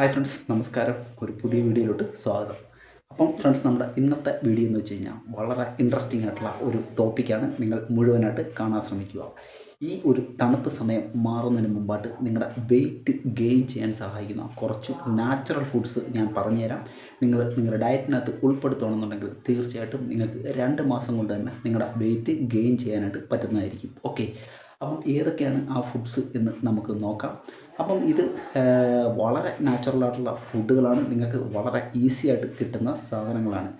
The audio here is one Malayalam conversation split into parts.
ഹായ് ഫ്രണ്ട്സ് നമസ്കാരം. ഒരു പുതിയ വീഡിയോയിലോട്ട് സ്വാഗതം. അപ്പം ഫ്രണ്ട്സ് നമ്മുടെ ഇന്നത്തെ വീഡിയോ എന്ന് വെച്ച് കഴിഞ്ഞാൽ വളരെ ഇൻട്രസ്റ്റിംഗ് ആയിട്ടുള്ള ഒരു ടോപ്പിക്കാണ് നിങ്ങൾ മുഴുവനായിട്ട് കാണാൻ ശ്രമിക്കുക. ഈ ഒരു തണുപ്പ് സമയം മാറുന്നതിന് മുമ്പായിട്ട് നിങ്ങളുടെ വെയിറ്റ് ഗെയിൻ ചെയ്യാൻ സഹായിക്കുന്ന കുറച്ച് നാച്ചുറൽ ഫുഡ്സ് ഞാൻ പറഞ്ഞുതരാം. നിങ്ങൾ നിങ്ങളുടെ ഡയറ്റിനകത്ത് ഉൾപ്പെടുത്തണമെന്നുണ്ടെങ്കിൽ തീർച്ചയായിട്ടും നിങ്ങൾക്ക് രണ്ട് മാസം കൊണ്ട് തന്നെ നിങ്ങളുടെ വെയിറ്റ് ഗെയിൻ ചെയ്യാനായിട്ട് പറ്റുന്നതായിരിക്കും. ഓക്കെ അപ്പം ഏതൊക്കെയാണ് ആ ഫുഡ്സ് എന്ന് നമുക്ക് നോക്കാം. അപ്പം ഇത് വളരെ നാച്ചുറൽ ആയിട്ടുള്ള ഫുഡുകളാണ്. നിങ്ങൾക്ക് വളരെ ഈസി ആയിട്ട് കിട്ടുന്ന സാധനങ്ങളാണ്.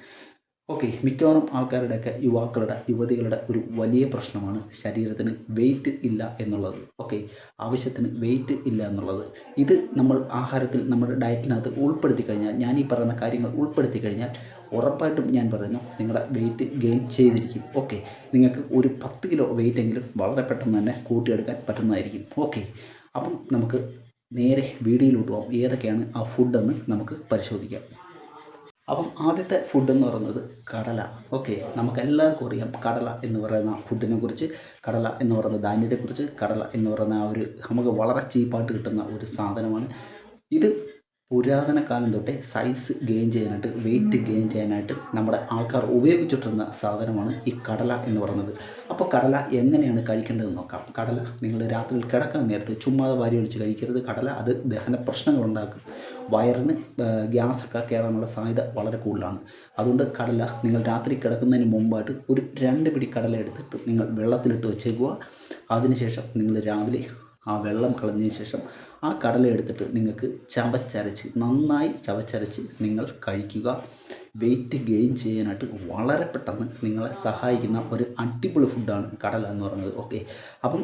ഓക്കെ മിക്കവാറും ആൾക്കാരുടെയൊക്കെ യുവാക്കളുടെ യുവതികളുടെ ഒരു വലിയ പ്രശ്നമാണ് ശരീരത്തിന് വെയിറ്റ് ഇല്ല എന്നുള്ളത്. ഓക്കെ ആവശ്യത്തിന് വെയിറ്റ് ഇല്ല എന്നുള്ളത്. ഇത് നമ്മൾ ആഹാരത്തിൽ നമ്മുടെ ഡയറ്റിനകത്ത് ഉൾപ്പെടുത്തി കഴിഞ്ഞാൽ ഞാൻ ഈ പറയുന്ന കാര്യങ്ങൾ ഉൾപ്പെടുത്തി കഴിഞ്ഞാൽ ഉറപ്പായിട്ടും ഞാൻ പറയുന്നു നിങ്ങളുടെ വെയിറ്റ് ഗെയിൻ ചെയ്തിരിക്കും. ഓക്കെ നിങ്ങൾക്ക് ഒരു പത്ത് കിലോ വെയിറ്റ് എങ്കിലും വളരെ പെട്ടെന്ന് തന്നെ കൂട്ടിയെടുക്കാൻ പറ്റുന്നതായിരിക്കും. ഓക്കെ അപ്പം നമുക്ക് നേരെ വീഡിയോയിലോട്ട് പോകാം ഏതൊക്കെയാണ് ആ ഫുഡെന്ന് നമുക്ക് പരിശോധിക്കാം. അപ്പം ആദ്യത്തെ ഫുഡ് എന്ന് പറയുന്നത് കടല. ഓക്കെ നമുക്കെല്ലാവർക്കും അറിയാം കടല എന്ന് പറയുന്ന ഫുഡിനെ കുറിച്ച്. കടല എന്ന് പറയുന്ന ധാന്യത്തെക്കുറിച്ച് കടല എന്ന് പറയുന്ന ആ ഒരു നമുക്ക് വളരെ ചീപ്പായിട്ട് കിട്ടുന്ന ഒരു സാധനമാണ്. ഇത് പുരാതന കാലം തൊട്ടേ സൈസ് ഗെയിൻ ചെയ്യാനായിട്ട് വെയിറ്റ് ഗെയിൻ ചെയ്യാനായിട്ട് നമ്മുടെ ആൾക്കാർ ഉപയോഗിച്ചിട്ടിരുന്ന സാധനമാണ് ഈ കടല എന്ന് പറയുന്നത്. അപ്പോൾ കടല എങ്ങനെയാണ് കഴിക്കേണ്ടതെന്ന് നോക്കാം. കടല നിങ്ങൾ രാത്രിയിൽ കിടക്കാൻ നേരത്ത് ചുമ്മാതെ വാരി ഒഴിച്ച് കഴിക്കരുത്. കടല അത് ദഹന പ്രശ്നങ്ങൾ ഉണ്ടാക്കും. വയറിന് ഗ്യാസൊക്കെ കയറാനുള്ള സാധ്യത വളരെ കൂടുതലാണ്. അതുകൊണ്ട് കടല നിങ്ങൾ രാത്രി കിടക്കുന്നതിന് മുമ്പായിട്ട് ഒരു രണ്ട് പിടി കടല എടുത്തിട്ട് നിങ്ങൾ വെള്ളത്തിലിട്ട് വെച്ചേക്കുക. അതിനുശേഷം നിങ്ങൾ രാവിലെ ആ വെള്ളം കളഞ്ഞ ശേഷം ആ കടല എടുത്തിട്ട് നിങ്ങൾക്ക് ചവച്ചരച്ച് നന്നായി ചവച്ചരച്ച് നിങ്ങൾ കഴിക്കുക. വെയിറ്റ് ഗെയിൻ ചെയ്യാനായിട്ട് വളരെ പെട്ടെന്ന് നിങ്ങളെ സഹായിക്കുന്ന ഒരു അടിപൊളി ഫുഡാണ് കടല എന്ന് പറയുന്നത്. ഓക്കെ അപ്പം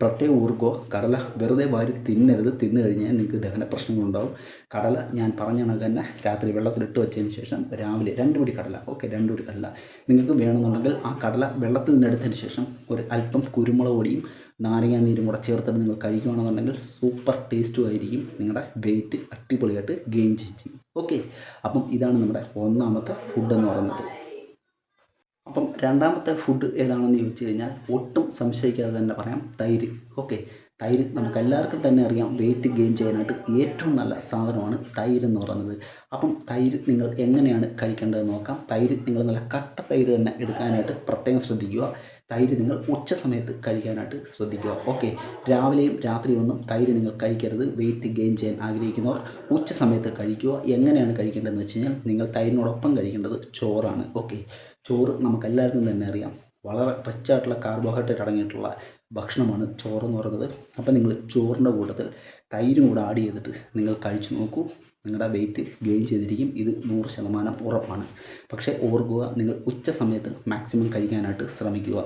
പ്രത്യേക ഊർക്കോ കടല വെറുതെ വാരി തിന്നരുത്. തിന്നു കഴിഞ്ഞാൽ നിങ്ങൾക്ക് ദഹന പ്രശ്നങ്ങളുണ്ടാവും. കടല ഞാൻ പറഞ്ഞ കണക്ക് തന്നെ രാത്രി വെള്ളത്തിലിട്ട് വെച്ചതിന് ശേഷം രാവിലെ രണ്ട് പിടി കടല. ഓക്കെ രണ്ട് പിടി കടല. നിങ്ങൾക്ക് വേണമെന്നുണ്ടെങ്കിൽ ആ കടല വെള്ളത്തിൽ നിന്ന് എടുത്തതിന് ശേഷം ഒരു അല്പം കുരുമുളക് പൊടിയും നാരങ്ങ നീരും കൂടെ ചേർത്തിട്ട് നിങ്ങൾ കഴിക്കുകയാണെന്നുണ്ടെങ്കിൽ സൂപ്പർ ടേസ്റ്റും ആയിരിക്കും. നിങ്ങളുടെ വെയിറ്റ് അടിപൊളിയായിട്ട് ഗെയിൻ ചെയ്യും. ഓക്കെ അപ്പം ഇതാണ് നമ്മുടെ ഒന്നാമത്തെ ഫുഡ് എന്ന് പറയുന്നത്. അപ്പം രണ്ടാമത്തെ ഫുഡ് ഏതാണെന്ന് ചോദിച്ചു കഴിഞ്ഞാൽ ഒട്ടും സംശയിക്കാതെ തന്നെ പറയാം തൈര്. ഓക്കെ തൈര് നമുക്ക് എല്ലാവർക്കും തന്നെ അറിയാം വെയിറ്റ് ഗെയിൻ ചെയ്യാനായിട്ട് ഏറ്റവും നല്ല സാധനമാണ് തൈര് എന്ന് പറയുന്നത്. അപ്പം തൈര് നിങ്ങൾ എങ്ങനെയാണ് കഴിക്കേണ്ടതെന്ന് നോക്കാം. തൈര് നിങ്ങൾ നല്ല കട്ട തൈര് തന്നെ എടുക്കാനായിട്ട് പ്രത്യേകം ശ്രദ്ധിക്കുക. തൈര് നിങ്ങൾ ഉച്ച സമയത്ത് കഴിക്കാനായിട്ട് ശ്രദ്ധിക്കുക. ഓക്കെ രാവിലെയും രാത്രിയും ഒന്നും തൈര് നിങ്ങൾ കഴിക്കരുത്. വെയിറ്റ് ഗെയിൻ ചെയ്യാൻ ആഗ്രഹിക്കുന്നവർ ഉച്ച സമയത്ത് കഴിക്കുക. എങ്ങനെയാണ് കഴിക്കേണ്ടതെന്ന് വെച്ച് കഴിഞ്ഞാൽ നിങ്ങൾ തൈരിനോടൊപ്പം കഴിക്കേണ്ടത് ചോറാണ്. ഓക്കെ ചോറ് നമുക്കെല്ലാവർക്കും തന്നെ അറിയാം. വളരെ റിച്ചായിട്ടുള്ള കാർബോഹൈഡ്രേറ്റ് അടങ്ങിയിട്ടുള്ള ഭക്ഷണമാണ് ചോറെന്ന് പറയുന്നത്. അപ്പോൾ നിങ്ങൾ ചോറിന്റെ കൂട്ടത്തിൽ തൈരും കൂടെ ആഡ് ചെയ്തിട്ട് നിങ്ങൾ കഴിച്ചു നോക്കൂ. നിങ്ങളുടെ വെയിറ്റ് ഗെയിൻ ചെയ്തിരിക്കും. ഇത് നൂറ് ശതമാനം ഉറപ്പാണ്. പക്ഷേ ഓർക്കുക നിങ്ങൾ ഉച്ച സമയത്ത് മാക്സിമം കഴിക്കാനായിട്ട് ശ്രമിക്കുക.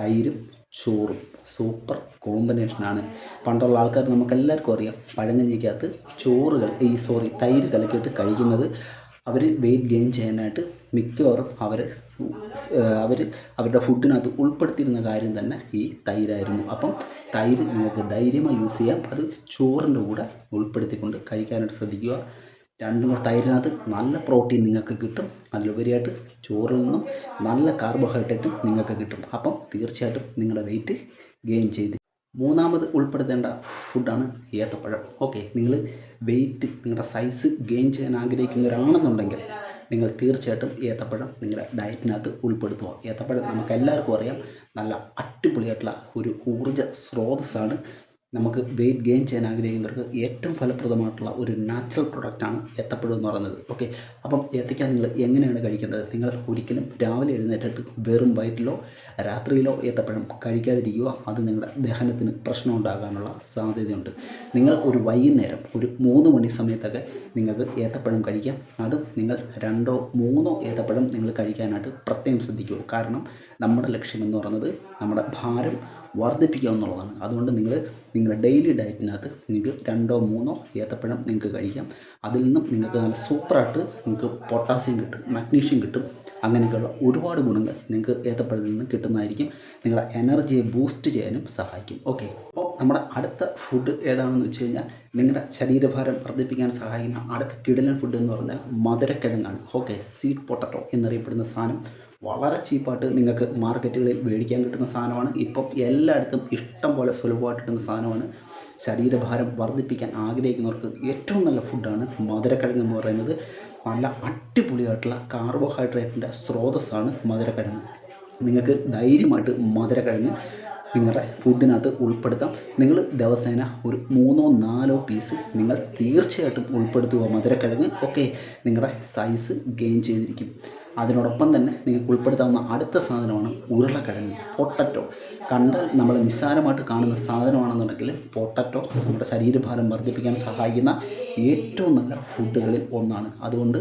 തൈരും ചോറും സൂപ്പർ കോമ്പിനേഷനാണ് പണ്ടുള്ള ആൾക്കാർ നമുക്കെല്ലാവർക്കും അറിയാം പഴങ്കഞ്ഞിക്കകത്ത് ചോറുകൾ ഈ സോറി തൈര് കലക്കിയിട്ട് കഴിക്കുന്നത് അവർ വെയിറ്റ് ഗെയിൻ ചെയ്യാനായിട്ട് മിക്കവാറും അവർ അവർ അവരുടെ ഫുഡിനകത്ത് ഉൾപ്പെടുത്തിയിരുന്ന കാര്യം തന്നെ ഈ തൈരായിരുന്നു. അപ്പം തൈര് നമുക്ക് ധൈര്യമായി യൂസ് ചെയ്യാം. അത് ചോറിന്റെ കൂടെ ഉൾപ്പെടുത്തിക്കൊണ്ട് കഴിക്കാനായിട്ട് ശ്രദ്ധിക്കുക. രണ്ടും തൈരിനകത്ത് നല്ല പ്രോട്ടീൻ നിങ്ങൾക്ക് കിട്ടും. അതിലുപരിയായിട്ട് ചോറിൽ നിന്നും നല്ല കാർബോഹൈഡ്രേറ്റും നിങ്ങൾക്ക് കിട്ടും. അപ്പം തീർച്ചയായിട്ടും നിങ്ങളുടെ വെയിറ്റ് ഗെയിൻ ചെയ്ത് മൂന്നാമത് ഉൾപ്പെടുത്തേണ്ട ഫുഡാണ് ഏത്തപ്പഴം. ഓക്കെ നിങ്ങൾ വെയിറ്റ് നിങ്ങളുടെ സൈസ് ഗെയിൻ ചെയ്യാൻ ആഗ്രഹിക്കുന്നവരാണെന്നുണ്ടെങ്കിൽ നിങ്ങൾ തീർച്ചയായിട്ടും ഏത്തപ്പഴം നിങ്ങളുടെ ഡയറ്റിനകത്ത് ഉൾപ്പെടുത്തുക. ഏത്തപ്പഴം നമുക്ക് എല്ലാവർക്കും അറിയാം നല്ല അടിപൊളിയായിട്ടുള്ള ഒരു ഊർജ സ്രോതസ്സാണ് നമുക്ക് വെയിറ്റ് ഗെയിൻ ചെയ്യാൻ ആഗ്രഹിക്കുന്നവർക്ക് ഏറ്റവും ഫലപ്രദമായിട്ടുള്ള ഒരു നാച്ചുറൽ പ്രൊഡക്റ്റാണ് ഏത്തപ്പഴം എന്ന് പറയുന്നത്. ഓക്കെ അപ്പം ഏത്തയ്ക്ക നിങ്ങൾ എങ്ങനെയാണ് കഴിക്കേണ്ടത്? നിങ്ങൾ ഒരിക്കലും രാവിലെ എഴുന്നേറ്റിട്ട് വെറും വയറ്റിലോ രാത്രിയിലോ ഏത്തപ്പഴം കഴിക്കാതിരിക്കുക. അത് നിങ്ങളുടെ ദഹനത്തിന് പ്രശ്നം ഉണ്ടാകാനുള്ള സാധ്യതയുണ്ട്. നിങ്ങൾ ഒരു വൈകുന്നേരം ഒരു മൂന്ന് മണി സമയത്തൊക്കെ നിങ്ങൾക്ക് ഏത്തപ്പഴം കഴിക്കാം. അതും നിങ്ങൾ രണ്ടോ മൂന്നോ ഏത്തപ്പഴം നിങ്ങൾ കഴിക്കാനായിട്ട് പ്രത്യേകം ശ്രദ്ധിക്കുക. കാരണം നമ്മുടെ ലക്ഷ്യം എന്ന് പറയുന്നത് നമ്മുടെ ഭാരം വർദ്ധിപ്പിക്കുക എന്നുള്ളതാണ്. അതുകൊണ്ട് നിങ്ങൾ നിങ്ങളുടെ ഡെയിലി ഡയറ്റിനകത്ത് നിങ്ങൾക്ക് രണ്ടോ മൂന്നോ ഏത്തപ്പഴം നിങ്ങൾക്ക് കഴിക്കാം. അതിൽ നിന്നും നിങ്ങൾക്ക് നല്ല സൂപ്പറായിട്ട് നിങ്ങൾക്ക് പൊട്ടാസ്യം കിട്ടും മഗ്നീഷ്യം കിട്ടും. അങ്ങനെയൊക്കെയുള്ള ഒരുപാട് ഗുണങ്ങൾ നിങ്ങൾക്ക് ഏത്തപ്പഴത്തിൽ നിന്ന് കിട്ടുന്നതായിരിക്കും. നിങ്ങളുടെ എനർജിയെ ബൂസ്റ്റ് ചെയ്യാനും സഹായിക്കും. ഓക്കെ അപ്പോൾ നമ്മുടെ അടുത്ത ഫുഡ് ഏതാണെന്ന് വെച്ച് കഴിഞ്ഞാൽ നിങ്ങളുടെ ശരീരഭാരം വർദ്ധിപ്പിക്കാൻ സഹായിക്കുന്ന അടുത്ത കിടലൻ ഫുഡ് എന്ന് പറഞ്ഞാൽ മധുരക്കിഴങ്ങാണ്. ഓക്കെ സ്വീറ്റ് പൊട്ടറ്റോ എന്നറിയപ്പെടുന്ന സാധനം. വളരെ ചീപ്പായിട്ട് നിങ്ങൾക്ക് മാർക്കറ്റുകളിൽ മേടിക്കാൻ കിട്ടുന്ന സാധനമാണ്. ഇപ്പം എല്ലായിടത്തും ഇഷ്ടം പോലെ സുലഭമായിട്ട് കിട്ടുന്ന സാധനമാണ്. ശരീരഭാരം വർദ്ധിപ്പിക്കാൻ ആഗ്രഹിക്കുന്നവർക്ക് ഏറ്റവും നല്ല ഫുഡാണ് മധുരക്കിഴങ്ങ് എന്ന് പറയുന്നത്. നല്ല അടിപൊളിയായിട്ടുള്ള കാർബോഹൈഡ്രേറ്റിന്റെ സ്രോതസ്സാണ് മധുരക്കിഴങ്ങ്. നിങ്ങൾക്ക് ധൈര്യമായിട്ട് മധുരക്കിഴങ്ങ് നിങ്ങളുടെ ഫുഡിനകത്ത് ഉൾപ്പെടുത്താം. നിങ്ങൾ ദിവസേന ഒരു മൂന്നോ നാലോ പീസ് നിങ്ങൾ തീർച്ചയായിട്ടും ഉൾപ്പെടുത്തുക മധുരക്കിഴങ്ങ്. ഓക്കെ നിങ്ങളുടെ സൈസ് ഗെയിൻ ചെയ്തിരിക്കും. അതിനോടൊപ്പം തന്നെ നിങ്ങൾക്ക് ഉൾപ്പെടുത്താവുന്ന അടുത്ത സാധനമാണ് ഉരുളക്കിഴങ്ങ് പൊട്ടറ്റോ. കണ്ടാൽ നമ്മൾ നിസ്സാരമായിട്ട് കാണുന്ന സാധനമാണെന്നുണ്ടെങ്കിൽ പൊട്ടറ്റോ നമ്മുടെ ശരീരഭാരം വർദ്ധിപ്പിക്കാൻ സഹായിക്കുന്ന ഏറ്റവും നല്ല ഫുഡുകളിൽ ഒന്നാണ്. അതുകൊണ്ട്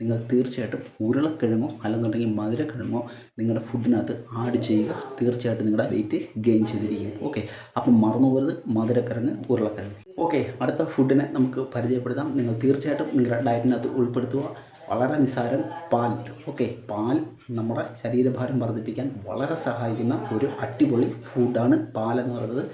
നിങ്ങൾ തീർച്ചയായിട്ടും ഉരുളക്കിഴങ്ങോ അല്ലെന്നുണ്ടെങ്കിൽ മധുരക്കിഴങ്ങോ നിങ്ങളുടെ ഫുഡിനകത്ത് ആഡ് ചെയ്യുക. തീർച്ചയായിട്ടും നിങ്ങളുടെ വെയിറ്റ് ഗെയിൻ ചെയ്തിരിക്കും. ഓക്കെ അപ്പം മറന്നു പോകരുത് മധുരക്കിഴങ്ങ് ഉരുളക്കിഴങ്ങ്. ഓക്കെ അടുത്ത ഫുഡിനെ നമുക്ക് പരിചയപ്പെടുത്താം. നിങ്ങൾ തീർച്ചയായിട്ടും നിങ്ങളുടെ ഡയറ്റിനകത്ത് ഉൾപ്പെടുത്തുക. വളരെ നിസ്സാരം പാൽ ഓക്കെ പാൽ നമ്മുടെ ശരീരഭാരം വർദ്ധിപ്പിക്കാൻ വളരെ സഹായിക്കുന്ന ഒരു അടിപൊളി ഫുഡാണ് പാലെന്ന് പറയുന്നത്.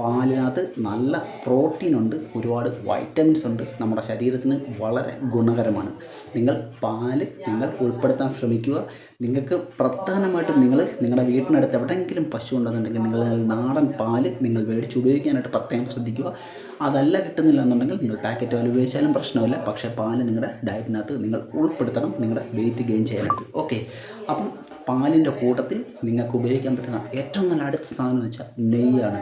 പാലിനകത്ത് നല്ല പ്രോട്ടീൻ ഉണ്ട് ഒരുപാട് വൈറ്റമിൻസ് ഉണ്ട് നമ്മുടെ ശരീരത്തിന് വളരെ ഗുണകരമാണ്. നിങ്ങൾ പാൽ നിങ്ങൾ ഉൾപ്പെടുത്താൻ ശ്രമിക്കുക. നിങ്ങൾക്ക് പ്രധാനമായിട്ടും നിങ്ങൾ നിങ്ങളുടെ വീട്ടിനടുത്ത് എവിടെയെങ്കിലും പശു ഉണ്ടെന്നുണ്ടെങ്കിൽ നിങ്ങൾ നാടൻ പാൽ നിങ്ങൾ മേടിച്ച് ഉപയോഗിക്കാനായിട്ട് പ്രത്യേകം ശ്രദ്ധിക്കുക. അതല്ല കിട്ടുന്നില്ല എന്നുണ്ടെങ്കിൽ നിങ്ങൾ പാക്കറ്റ് പാൽ ഉപയോഗിച്ചാലും പ്രശ്നമില്ല. പക്ഷേ പാൽ നിങ്ങളുടെ ഡയറ്റിനകത്ത് നിങ്ങൾ ഉൾപ്പെടുത്തണം. നിങ്ങളുടെ വെയിറ്റ് ഗെയിൻ ചെയ്യാനായിട്ട് ഓക്കെ അപ്പം പാലിന്റെ കൂട്ടത്തിൽ നിങ്ങൾക്ക് ഉപയോഗിക്കാൻ പറ്റുന്ന ഏറ്റവും നല്ല അടുത്ത സാധനം എന്ന് വെച്ചാൽ നെയ്യാണ്.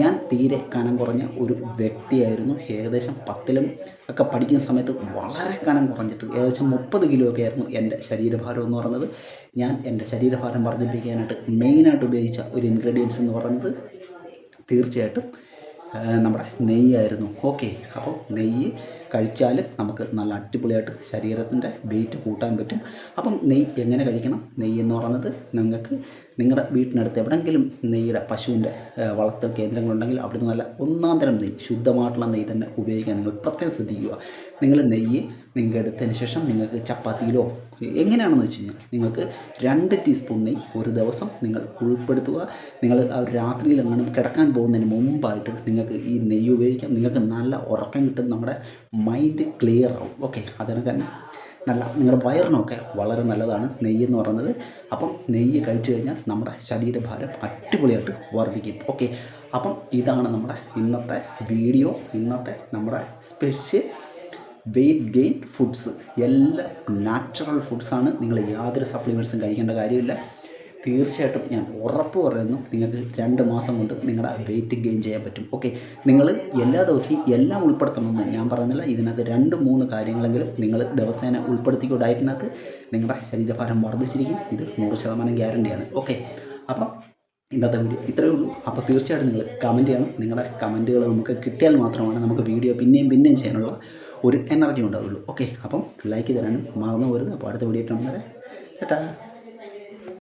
ഞാൻ തീരെ കനം കുറഞ്ഞ ഒരു വ്യക്തിയായിരുന്നു. ഏകദേശം പത്തിലും ഒക്കെ പഠിക്കുന്ന സമയത്ത് വളരെ കനം കുറഞ്ഞിട്ട് ഏകദേശം മുപ്പത് കിലോ ഒക്കെ ആയിരുന്നു എന്റെ ശരീരഭാരം എന്ന് പറഞ്ഞത് ഞാൻ എന്റെ ശരീരഭാരം വർദ്ധിപ്പിക്കാനായിട്ട് മെയിനായിട്ട് ഉപയോഗിച്ച ഒരു ഇൻഗ്രീഡിയൻസ് എന്ന് പറയുന്നത് തീർച്ചയായിട്ടും നമ്മുടെ നെയ്യായിരുന്നു. ഓക്കെ അപ്പോൾ നെയ്യ് കഴിച്ചാൽ നമുക്ക് നല്ല അടിപൊളിയായിട്ട് ശരീരത്തിന്റെ വെയിറ്റ് കൂട്ടാൻ പറ്റും. അപ്പം നെയ്യ് എങ്ങനെ കഴിക്കണം? നെയ്യ് എന്ന് പറയുന്നത് നിങ്ങൾക്ക് നിങ്ങളുടെ വീട്ടിനടുത്ത് എവിടെയെങ്കിലും നെയ്യുടെ പശുവിന്റെ വളർത്തൽ കേന്ദ്രങ്ങളുണ്ടെങ്കിൽ അവിടുന്ന് നല്ല ഒന്നാം തരം നെയ്യ് ശുദ്ധമായിട്ടുള്ള നെയ്യ് തന്നെ ഉപയോഗിക്കാൻ നിങ്ങൾ പ്രത്യേകം ശ്രദ്ധിക്കുക. നിങ്ങൾ നെയ്യ് നിങ്ങൾക്ക് എടുത്തതിന് ശേഷം നിങ്ങൾക്ക് ചപ്പാത്തിയിലോ എങ്ങനെയാണെന്ന് വെച്ച് കഴിഞ്ഞാൽ നിങ്ങൾക്ക് രണ്ട് ടീസ്പൂൺ നെയ്യ് ഒരു ദിവസം നിങ്ങൾ ഉൾപ്പെടുത്തുക. നിങ്ങൾ രാത്രിയിൽ എങ്ങനെ കിടക്കാൻ പോകുന്നതിന് മുമ്പായിട്ട് നിങ്ങൾക്ക് ഈ നെയ്യ് ഉപയോഗിക്കാം. നിങ്ങൾക്ക് നല്ല ഉറക്കം കിട്ടും നമ്മുടെ മൈൻഡ് ക്ലിയർ ആവും. ഓക്കെ അതിനെ തന്നെ. നല്ല നിങ്ങളുടെ വയറിനൊക്കെ വളരെ നല്ലതാണ് നെയ്യ് എന്ന് പറയുന്നത്. അപ്പം നെയ്യ് കഴിച്ചു കഴിഞ്ഞാൽ നമ്മുടെ ശരീരഭാരം അടിപൊളിയായിട്ട് വർദ്ധിക്കും. ഓക്കെ അപ്പം ഇതാണ് നമ്മുടെ ഇന്നത്തെ വീഡിയോ ഇന്നത്തെ നമ്മുടെ സ്പെഷ്യൽ വെയിറ്റ് ഗെയിൻ ഫുഡ്സ് എല്ലാം നാച്ചുറൽ ഫുഡ്സാണ് നിങ്ങൾ യാതൊരു സപ്ലിമെന്റ്സും കഴിക്കേണ്ട കാര്യമില്ല. തീർച്ചയായിട്ടും ഞാൻ ഉറപ്പ് പറയുന്നു. നിങ്ങൾക്ക് രണ്ട് മാസം കൊണ്ട് നിങ്ങളുടെ വെയിറ്റ് ഗെയിൻ ചെയ്യാൻ പറ്റും. ഓക്കെ നിങ്ങൾ എല്ലാ ദിവസവും എല്ലാം ഉൾപ്പെടുത്തണമെന്ന് ഞാൻ പറയുന്നില്ല. ഇതിനകത്ത് രണ്ട് മൂന്ന് കാര്യങ്ങളെങ്കിലും നിങ്ങൾ ദിവസേന ഉൾപ്പെടുത്തിക്കോ നിങ്ങളുടെ ശരീരഭാരം വർദ്ധിച്ചിരിക്കും. ഇത് നൂറ് ശതമാനം ഗ്യാരണ്ടിയാണ് ഓക്കെ അപ്പം ഇന്നത്തെ വീഡിയോ ഇത്രയേ ഉള്ളൂ. അപ്പോൾ തീർച്ചയായിട്ടും നിങ്ങൾ കമന്റ് ചെയ്യണം. നിങ്ങളുടെ കമന്റുകൾ നമുക്ക് കിട്ടിയാൽ മാത്രമാണ് നമുക്ക് വീഡിയോ പിന്നെയും പിന്നെയും ചെയ്യാനുള്ള ഒരു എനർജി ഉണ്ടാവുള്ളൂ. ഓക്കെ അപ്പം ലൈക്ക് തരാനും മറന്നു പോരുത്. അപ്പോൾ അടുത്ത വീഡിയോ കാണുന്നവരെ കേട്ടാ